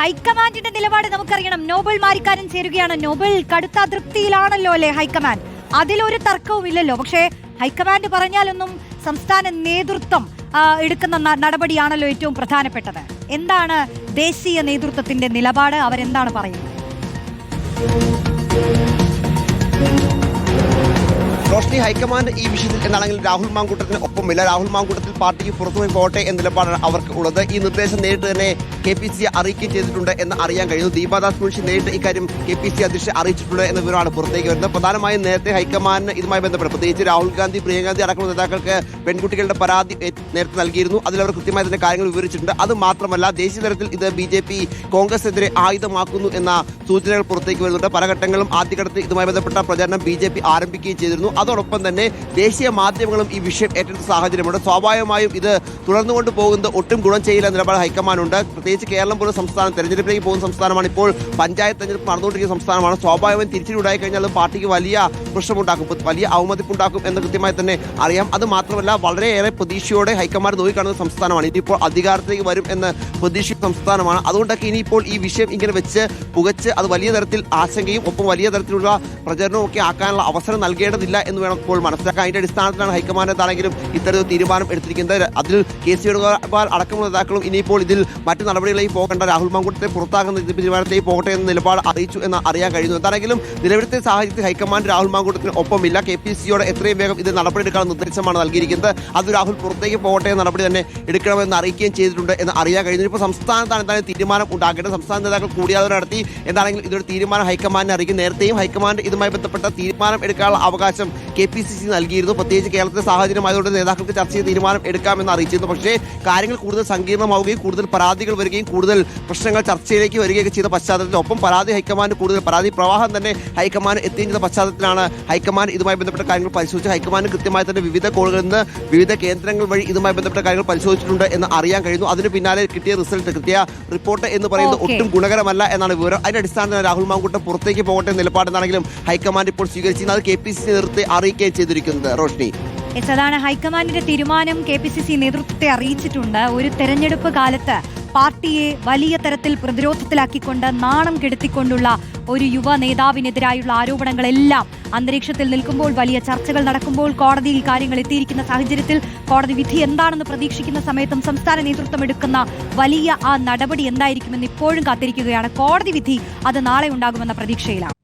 ഹൈക്കമാൻഡിന്റെ നിലപാട് നമുക്കറിയണം. നോബൽ മാരിക്കാരൻ ചേരുകയാണ്. നോബൽ കടുത്ത അതൃപ്തിയിലാണല്ലോ അല്ലെ ഹൈക്കമാൻഡ് അതിലൊരു തർക്കവും ഇല്ലല്ലോ. പക്ഷേ ഹൈക്കമാൻഡ് പറഞ്ഞാലൊന്നും സംസ്ഥാന നേതൃത്വം എടുക്കുന്ന നടപടിയാണല്ലോ ഏറ്റവും പ്രധാനപ്പെട്ടത്. എന്താണ് ദേശീയ നേതൃത്വത്തിന്റെ നിലപാട്? അവരെന്താണ് പറയുന്നത്? റോഷ്നി ഹൈക്കമാൻഡ് ഈ വിഷയത്തിൽ എന്നാണെങ്കിൽ രാഹുൽ മാങ്കൂട്ടത്തിന് ഒപ്പമില്ല. രാഹുൽ മാങ്കൂട്ടത്തിൽ പാർട്ടിക്ക് പുറത്തുപോയി പോട്ടെ എന്ന നിലപാടാണ് അവർക്ക് ഉള്ളത്. ഈ നിർദ്ദേശം നേരിട്ട് തന്നെ കെ പി സി അറിയിക്കുകയും ചെയ്തിട്ടുണ്ട് എന്ന് അറിയാൻ കഴിയുന്നു. ദീപാദാസ് മുൻഷി നേരിട്ട് ഇക്കാര്യം കെ പി സി അധ്യക്ഷൻ അറിയിച്ചിട്ടുണ്ട് എന്ന വിവരമാണ് പുറത്തേക്ക് വരുന്നത്. പ്രധാനമായും നേരത്തെ ഹൈക്കമാൻഡിന് ഇതുമായി ബന്ധപ്പെട്ട് പ്രത്യേകിച്ച് രാഹുൽ ഗാന്ധി പ്രിയങ്ക ഗാന്ധി അടക്കമുള്ള നേതാക്കൾക്ക് പെൺകുട്ടികളുടെ പരാതി നേരത്തെ നൽകിയിരുന്നു. അതിൽ അവർ കൃത്യമായി തന്നെ കാര്യങ്ങൾ വിവരിച്ചിട്ടുണ്ട്. അത് മാത്രമല്ല ദേശീയ തലത്തിൽ ഇത് ബി ജെ പി കോൺഗ്രസിനെതിരെ ആയുധമാക്കുന്നു എന്ന സൂചനകൾ പുറത്തേക്ക് വരുന്നുണ്ട്. പല ഘട്ടങ്ങളും ആദ്യഘട്ടത്തിൽ ഇതുമായി ബന്ധപ്പെട്ട പ്രചാരണം ബി ജെ പി ആരംഭിക്കുകയും ചെയ്തിരുന്നു. അതോടൊപ്പം തന്നെ ദേശീയ മാധ്യമങ്ങളും ഈ വിഷയം ഏറ്റെടുത്ത സാഹചര്യമുണ്ട്. സ്വാഭാവികമായും ഇത് തുടർന്നുകൊണ്ട് പോകുന്നത് ഒട്ടും ഗുണം ചെയ്യില്ല നിലപാട് ഹൈക്കമാൻഡുണ്ട്. പ്രത്യേകിച്ച് കേരളം പോലും സംസ്ഥാനം തെരഞ്ഞെടുപ്പിലേക്ക് പോകുന്ന സംസ്ഥാനമാണ് ഇപ്പോൾ പഞ്ചായത്ത് തെരഞ്ഞെടുപ്പ് നടന്നുകൊണ്ടിരിക്കുന്ന സംസ്ഥാനമാണ്. സ്വാഭാവികമായും തിരിച്ചുണ്ടായി കഴിഞ്ഞാൽ പാർട്ടിക്ക് വലിയ പ്രശ്നമുണ്ടാക്കും. വലിയ അവമതിപ്പുണ്ടാക്കും എന്ന് കൃത്യമായി തന്നെ അറിയാം. അത് മാത്രമല്ല വളരെയേറെ പ്രതീക്ഷയോടെ ഹൈക്കമാൻഡ് നോക്കിക്കാണുന്ന സംസ്ഥാനമാണ്. ഇതിപ്പോൾ അധികാരത്തിലേക്ക് വരും എന്ന് പ്രതീക്ഷിക്കുന്ന സംസ്ഥാനമാണ്. അതുകൊണ്ടൊക്കെ ഇനിയിപ്പോൾ ഈ വിഷയം ഇങ്ങനെ വെച്ച് പുകച്ച് അത് വലിയ തരത്തിൽ ആശങ്കയും ഒപ്പം വലിയ തരത്തിലുള്ള പ്രചരണവും ഒക്കെ ആക്കാനുള്ള അവസരം നൽകേണ്ടതില്ല എന്ന് വേണം ഇപ്പോൾ മനസ്സിലാക്കാൻ. അതിന്റെ അടിസ്ഥാനത്തിലാണ് ഹൈക്കമാൻഡ് എന്താണെങ്കിലും ഇത്തരത്തിൽ തീരുമാനം എടുത്തിരിക്കുന്നത്. അതിൽ കെ സി വേണുഗോപാൽ അടക്കമുള്ള നേതാക്കളും ഇനിയിപ്പോൾ ഇതിൽ മറ്റു നടപടികളിലേക്ക് പോകേണ്ട രാഹുൽ മാങ്കൂട്ടത്തെ പുറത്താക്കുന്ന തീരുമാനത്തിലേക്ക് പോകട്ടെ എന്ന നിലപാട് അറിയിച്ചു എന്ന് അറിയാൻ കഴിയുന്നു. എന്താണെങ്കിലും നിലവിലത്തെ സാഹചര്യത്തിൽ ഹൈക്കമാൻഡ് രാഹുൽ മാങ്കൂട്ടത്തിന് ഒപ്പമില്ല. കെ പി സിയോട് എത്രയും വേഗം ഇത് നടപടിയെടുക്കാനുള്ള നിർദ്ദേശമാണ് നൽകിയിരിക്കുന്നത്. അത് രാഹുൽ പുറത്തേക്ക് പോകട്ടെ എന്ന നടപടി തന്നെ എടുക്കണമെന്ന് അറിയിക്കുകയും ചെയ്തിട്ടുണ്ട് എന്ന് അറിയാൻ കഴിയുന്നു. ഇപ്പോൾ സംസ്ഥാനത്താണ് എന്തായാലും തീരുമാനം ഉണ്ടാക്കേണ്ടത് സംസ്ഥാന നേതാക്കൾ കൂടിയാതെ നടത്തി. എന്താണെങ്കിലും ഇതൊരു തീരുമാനം ഹൈക്കമാൻഡിനെ അറിയിക്കും. നേരത്തെയും ഹൈക്കമാൻഡ് ഇതുമായി ബന്ധപ്പെട്ട തീരുമാനം എടുക്കാനുള്ള അവകാശം കെ പി സി സി നൽകിയിരുന്നു. പ്രത്യേകിച്ച് കേരളത്തിലെ സാഹചര്യമായതുകൊണ്ട് നേതാക്കൾക്ക് ചർച്ച ചെയ്ത് തീരുമാനം എടുക്കാമെന്ന് അറിയിച്ചിരുന്നു. പക്ഷേ കാര്യങ്ങൾ കൂടുതൽ സങ്കീർണമാവുകയും കൂടുതൽ പരാതികൾ വരികയും കൂടുതൽ പ്രശ്നങ്ങൾ ചർച്ചയിലേക്ക് വരികയൊക്കെ ചെയ്ത പശ്ചാത്തലത്തിൽ ഒപ്പം പരാതി ഹൈക്കമാൻഡ് കൂടുതൽ പരാതി പ്രവാഹം തന്നെ ഹൈക്കമാൻഡ് എത്തുകയും ചെയ്ത പശ്ചാത്തലത്തിലാണ് ഹൈക്കമാൻഡ് ഇതുമായി ബന്ധപ്പെട്ട കാര്യങ്ങൾ പരിശോധിച്ച് ഹൈക്കമാൻഡ് കൃത്യമായി തന്നെ വിവിധ കോളുകളിൽ നിന്ന് വിവിധ കേന്ദ്രങ്ങൾ വഴി ഇതുമായി ബന്ധപ്പെട്ട കാര്യങ്ങൾ പരിശോധിച്ചിട്ടുണ്ട് എന്ന് അറിയാൻ കഴിയുന്നു. അതിന് പിന്നാലെ കിട്ടിയ റിസൾട്ട് കൃത്യ റിപ്പോർട്ട് എന്ന് പറയുന്നത് ഒട്ടും ഗുണകരമല്ല എന്നാണ് വിവരം. അതിന്റെ അടിസ്ഥാനത്തിൽ രാഹുൽ മാങ്കൂട്ടം പുറത്തേക്ക് പോകട്ടെ നിലപാടെന്നാണെങ്കിലും ഹൈക്കമാൻഡ് ഇപ്പോൾ സ്വീകരിച്ചിരുന്നത്. അത് കെ പി സി നേതൃത്വത്തെ അറിയിക്കുകയും ചെയ്തിരിക്കുന്നത് റോഷ്നി. അതാണ് ഹൈക്കമാൻഡിന്റെ തീരുമാനം. കെ പി സി സി നേതൃത്വത്തെ അറിയിച്ചിട്ടുണ്ട്. ഒരു തെരഞ്ഞെടുപ്പ് കാലത്ത് പാർട്ടിയെ വലിയ തരത്തിൽ പ്രതിരോധത്തിലാക്കിക്കൊണ്ട് നാണം കെടുത്തിക്കൊണ്ടുള്ള ഒരു യുവ നേതാവിനെതിരായുള്ള ആരോപണങ്ങളെല്ലാം അന്തരീക്ഷത്തിൽ നിൽക്കുമ്പോൾ വലിയ ചർച്ചകൾ നടക്കുമ്പോൾ കോടതിയിൽ കാര്യങ്ങൾ എത്തിയിരിക്കുന്ന സാഹചര്യത്തിൽ കോടതി വിധി എന്താണെന്ന് പ്രതീക്ഷിക്കുന്ന സമയത്തും സംസ്ഥാന നേതൃത്വം എടുക്കുന്ന വലിയ ആ നടപടി എന്തായിരിക്കുമെന്ന് ഇപ്പോഴും കാത്തിരിക്കുകയാണ്. കോടതി വിധി അത് നാളെ ഉണ്ടാകുമെന്ന പ്രതീക്ഷയിലാണ്.